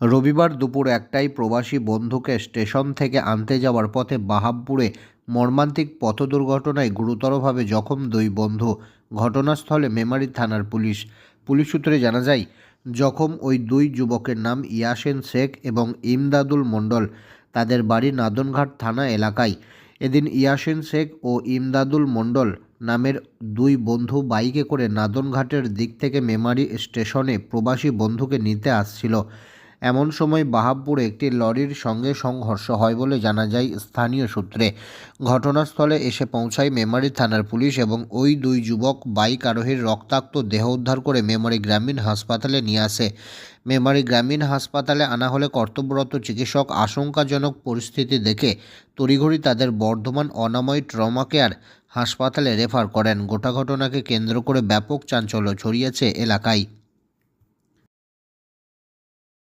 রবিবার দুপুর একটায় প্রবাসী বন্ধুকে স্টেশন থেকে আনতে যাওয়ার পথে বাহাবপুরে মর্মান্তিক পথ দুর্ঘটনায় গুরুতরভাবে জখম দুই বন্ধু। ঘটনাস্থলে মেমারি থানার পুলিশ। পুলিশ সূত্রে জানা যায়, জখম ওই দুই যুবকের নাম ইয়াসেন শেখ এবং ইমদাদুল মণ্ডল। তাদের বাড়ি নাদনঘাট থানা এলাকায়। এদিন ইয়াসিন শেখ ও ইমদাদুল মণ্ডল নামের দুই বন্ধু বাইকে করে নাদনঘাটের দিক থেকে মেমারি স্টেশনে প্রবাসী বন্ধুকে নিতে আসছিল। এমন সময় বাহাবপুরে একটি লরির সঙ্গে সংঘর্ষ হয় বলে জানা যায় স্থানীয় সূত্রে। ঘটনাস্থলে এসে পৌঁছায় মেমারি থানার পুলিশ এবং ওই দুই যুবক বাইক আরোহীর রক্তাক্ত দেহ উদ্ধার করে মেমারি গ্রামীণ হাসপাতালে নিয়ে আসে। মেমারি গ্রামীণ হাসপাতালে আনা হলে কর্তব্যরত চিকিৎসক আশঙ্কাজনক পরিস্থিতি দেখে তড়িঘড়ি তাদের বর্ধমান অনাময় ট্রমা কেয়ার হাসপাতালে রেফার করেন। গোটা ঘটনাকে কেন্দ্র করে ব্যাপক চাঞ্চল্য ছড়িয়েছে এলাকায়।